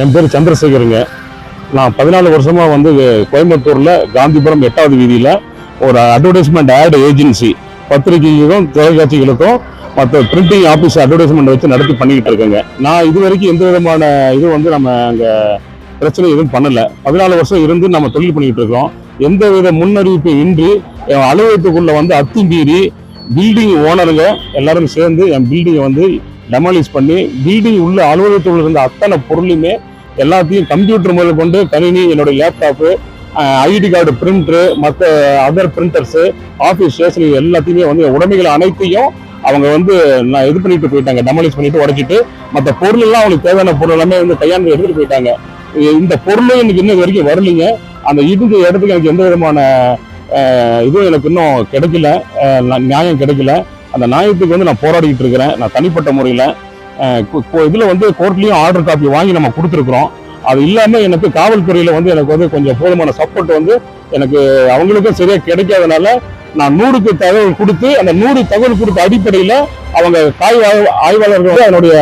என் பேர் சந்திரசேகருங்க. நான் பதினாலு வருஷமாக வந்து கோயம்புத்தூரில் காந்திபுரம் எட்டாவது வீதியில் ஒரு அட்வர்டைஸ்மெண்ட் ஆட் ஏஜென்சி பத்திரிகைகளுக்கும் தொலைக்காட்சிகளுக்கும் மற்ற பிரிண்டிங் ஆஃபீஸ் அட்வர்டைஸ்மெண்ட் வச்சு நடத்தி பண்ணிக்கிட்டு இருக்கேங்க. நான் இது வரைக்கும் எந்த விதமான இது வந்து நம்ம அங்கே பிரச்சனை எதுவும் பண்ணலை. பதினாலு வருஷம் இருந்து நம்ம தொழில் பண்ணிக்கிட்டு இருக்கோம். எந்த வித முன்னறிவிப்பு இன்றி என் அலுவலகத்துக்குள்ளே வந்து அத்துமீறி பில்டிங் ஓனருங்க எல்லாரும் சேர்ந்து என் பில்டிங்கை வந்து டெமாலிஷ் பண்ணி பில்டிங் உள்ள அலுவலகத்தில் இருந்த அத்தனை பொருளையுமே எல்லாத்தையும் கம்ப்யூட்டர் முதல் கொண்டு கணினி என்னுடைய லேப்டாப்பு ஐடி கார்டு பிரிண்டரு மற்ற அதர் பிரிண்டர்ஸு ஆஃபீஸ் ஸ்டேஷனரி எல்லாத்தையுமே வந்து உடைமைகள் அனைத்தையும் அவங்க வந்து நான் இது பண்ணிட்டு போயிட்டாங்க. டெமாலிஷ் பண்ணிட்டு உடைச்சிட்டு மற்ற பொருள் எல்லாம் அவங்களுக்கு தேவையான பொருள் எல்லாமே வந்து கையாண்டு எடுத்துட்டு போயிட்டாங்க. இந்த பொருளும் எனக்கு இன்னும் வரைக்கும் வரலைங்க. அந்த இருந்த இடத்துக்கு எனக்கு எந்த விதமான இதுவும் எனக்கு இன்னும் கிடைக்கல. நியாயம் கிடைக்கல. அந்த நியாயத்துக்கு வந்து நான் போராடிக்கிட்டு இருக்கிறேன். நான் தனிப்பட்ட முறையில் இதில் வந்து கோர்ட்லேயும் ஆர்டர் காப்பி வாங்கி நம்ம கொடுத்துருக்குறோம். அது இல்லாமல் எனக்கு காவல்துறையில் வந்து எனக்கு வந்து கொஞ்சம் போதுமான சப்போர்ட் வந்து எனக்கு அவங்களுக்கும் சரியாக கிடைக்காதனால நான் நூறுக்கு தகவல் கொடுத்து அந்த நூறு தகவல் கொடுத்த அடிப்படையில் அவங்க காய் ஆய்வாளர்கள் அதனுடைய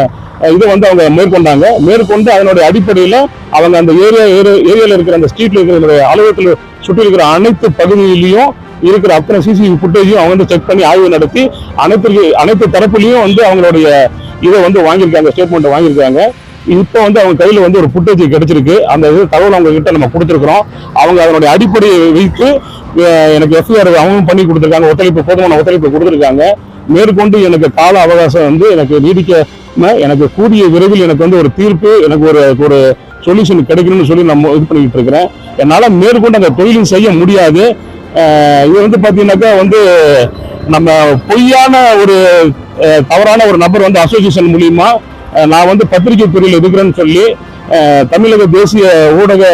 இதை வந்து அவங்க மேற்கொண்டாங்க. மேற்கொண்டு அதனுடைய அடிப்படையில் அவங்க அந்த ஏரியா ஏரியாவில் இருக்கிற அந்த ஸ்ட்ரீட்ல இருக்கிற அலுவலகத்தில் சுற்றி இருக்கிற அனைத்து பகுதியிலையும் இருக்கிற அத்தனை சிசிடிவி ஃபுட்டேஜையும் அவங்க வந்து செக் பண்ணி ஆய்வு நடத்தி அனைத்து அனைத்து தரப்புலையும் வந்து அவங்களுடைய இதை வந்து வாங்கியிருக்காங்க ஸ்டேட்மெண்ட் வாங்கியிருக்காங்க. இப்போ வந்து அவங்க கையில் வந்து ஒரு ஃபுட்டேஜ் கிடைச்சிருக்கு. அந்த இது தகவல் அவங்க கிட்ட நம்ம கொடுத்துருக்குறோம். அவங்க அதனுடைய அடிப்படையை வைத்து எனக்கு எஃப்ஐஆர் அவங்களும் பண்ணி கொடுத்துருக்காங்க. ஒத்துழைப்பு போதுமான ஒத்துழைப்பு கொடுத்துருக்காங்க. மேற்கொண்டு எனக்கு கால அவகாசம் வந்து எனக்கு நீடிக்க எனக்கு கூடிய விரைவில் எனக்கு வந்து ஒரு தீர்ப்பு எனக்கு ஒரு ஒரு சொல்யூஷன் கிடைக்கணும்னு சொல்லி நம்ம இது பண்ணிக்கிட்டு இருக்கிறேன். என்னால் மேற்கொண்டு அந்த தொழிலும் செய்ய முடியாது. இது வந்து பார்த்தீங்கன்னாக்கா வந்து நம்ம பொய்யான ஒரு தவறான ஒரு நபர் வந்து அசோசியேஷன் மூலியமா நான் வந்து பத்திரிகை துறையில் இருக்கிறேன்னு சொல்லி தமிழக தேசிய ஊடக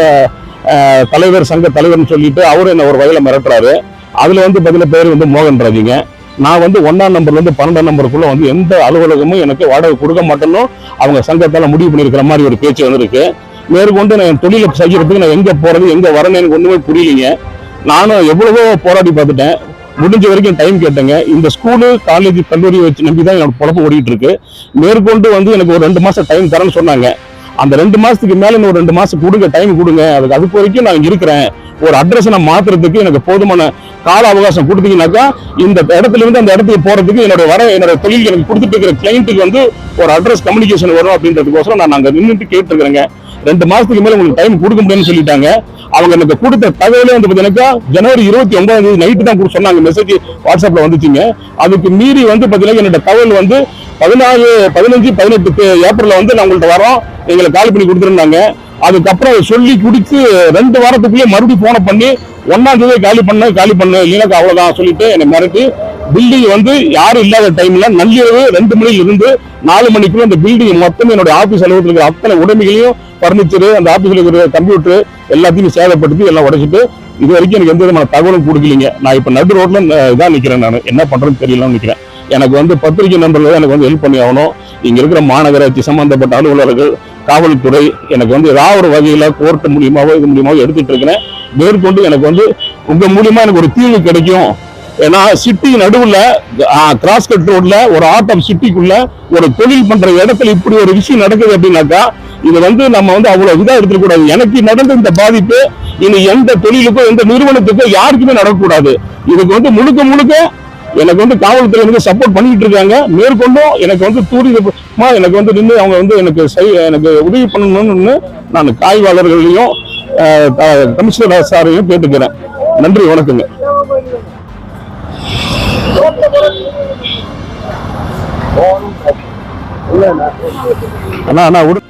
தலைவர் சங்க தலைவர்னு சொல்லிட்டு அவரு என்ன ஒரு வகையில் மிரட்டுறாரு. அதில் வந்து பார்த்தீங்கன்னா பேர் வந்து மோகன் ராஜிங்க. நான் வந்து ஒன்றாம் நம்பர்லேருந்து பன்னெண்டாம் நம்பருக்குள்ள வந்து எந்த அலுவலகமும் எனக்கு வாடகை கொடுக்க மாட்டேன்னு அவங்க சங்கத்தால் முடிவு பண்ணியிருக்கிற மாதிரி ஒரு பேச்சு வந்திருக்கு. மேற்கொண்டு நான் என் தொழிலை செய்கிறதுக்கு நான் எங்கே போகிறது எங்கே வரணும் எனக்கு ஒன்றுமே புரியலைங்க. நானும் எவ்வளவோ போராடி பார்த்துட்டேன். முடிஞ்ச வரைக்கும் டைம் கேட்டேங்க. இந்த ஸ்கூலு காலேஜ் கல்லூரி வச்சு நம்பி தான் என்னோட பொழப்பு ஓடிட்டு இருக்கு மேற்கொண்டு வந்து எனக்கு ஒரு ரெண்டு மாசம் டைம் தரேன்னு சொன்னாங்க. அந்த ரெண்டு மாசத்துக்கு மேல இன்னும் ஒரு ரெண்டு மாசம் கொடுங்க டைம் கொடுங்க. அதுக்கு அதுக்கு வரைக்கும் நான் இருக்கிறேன். ஒரு அட்ரஸ் நான் மாத்துறதுக்கு எனக்கு போதுமான கால அவகாசம் கொடுத்தீங்கன்னாக்கா இந்த இடத்துல இருந்து அந்த இடத்துக்கு போறதுக்கு என்னோட வர என்னோட தொழில் எனக்கு கொடுத்துட்டு இருக்கிற கிளைண்ட்டுக்கு வந்து ஒரு அட்ரஸ் கம்யூனிகேஷன் வரும் அப்படின்றதுக்கோசரம் நான் அங்க நின்றுட்டு கேட்டுருக்கிறேங்க. ரெண்டு மாசத்துக்கு மேல உங்களுக்கு டைம் கொடுக்க முடியும்னு சொல்லிட்டாங்க. அவங்க எனக்கு கொடுத்த தகவலே வந்து பாத்தீங்கன்னா ஜனவரி இருபத்தி ஒன்பதாம் தேதி நைட்டு தான் சொன்னாங்க. மெசேஜ் வாட்ஸ்அப்ல வந்துச்சுங்க. அதுக்கு மீறி வந்து பாத்தீங்கன்னா என்னோட தகவல் வந்து பதினாலு பதினஞ்சு பதினெட்டு ஏப்ரல்ல வந்து நான் உங்கள்கிட்ட வரோம் எங்களை கால் பண்ணி கொடுத்துருந்தாங்க. அதுக்கப்புறம் சொல்லி குடிச்சு ரெண்டு வாரத்துக்குள்ளே மறுபடியும் போன பண்ணி ஒன்னாம் தேதி காலி பண்ண காலி பண்ண. இல்லைனாக்கா அவ்வளோதான் சொல்லிட்டு என்னை மிரட்டி பில்டிங் வந்து யாரும் இல்லாத டைம்ல நள்ளிரவு ரெண்டு மணில இருந்து நாலு மணிக்குள்ள அந்த பில்டிங் மொத்தம் என்னுடைய ஆபீஸ் அலுவலகத்தில் இருக்கிற அத்தனை உடைமைகளையும் பர்னிச்சரு அந்த ஆபீஸ்ல இருக்கிற கம்ப்யூட்டர் எல்லாத்தையும் சேதப்படுத்தி எல்லாம் உடைச்சிட்டு இது வரைக்கும் எனக்கு எந்த விதமான தகவலும் கொடுக்கலீங்க. நான் இப்ப நடு ரோட்ல இதான் நிக்கிறேன் நான். என்ன பண்றேன்னு தெரியலன்னு நிக்கிறேன். எனக்கு வந்து பத்திரிகை நண்பர்கள் எனக்கு வந்து ஹெல்ப் பண்ணி ஆகணும். இங்க இருக்கிற மாநகராட்சி சம்பந்தப்பட்ட அலுவலர்கள் காவல்துறை எனக்கு வந்து ஏதாவது ஒரு வகையில கோர்ட் மூலியமாவோ இது மூலியமாவோ எடுத்துட்டு இருக்கிறேன் மேற்கொண்டு எனக்கு வந்து உங்க மூலியமா எனக்கு ஒரு தீர்வு கிடைக்கும். ஏன்னா சிட்டி நடுவில் கிராஸ் கட் ரோட்ல ஒரு ஆட்டம் சிட்டிக்குள்ள ஒரு தொழில் பண்ற இடத்துல இப்படி ஒரு விஷயம் நடக்குது அப்படின்னாக்கா இது வந்து நம்ம வந்து அவ்வளவு இதாக எடுத்துக்கூடாது எனக்கு நடந்த இந்த பாதிப்பு இனி எந்த தொழிலுக்கோ எந்த நிறுவனத்துக்கோ யாருக்குமே நடக்கக்கூடாது. இதுக்கு வந்து முழுக்க முழுக்க எனக்கு வந்து காவல்துறை வந்து சப்போர்ட் பண்ணிட்டு இருக்காங்க. மேற்கொண்டும் எனக்கு வந்து தூரிதமா எனக்கு வந்து நின்று அவங்க வந்து எனக்கு எனக்கு உதவி பண்ணணும்னு நான் காய்வாளர்களையும் கமிஷனர் சாரையும் கேட்டுக்கிறேன். நன்றி வணக்கங்க. அண்ணா அண்ணா உடு.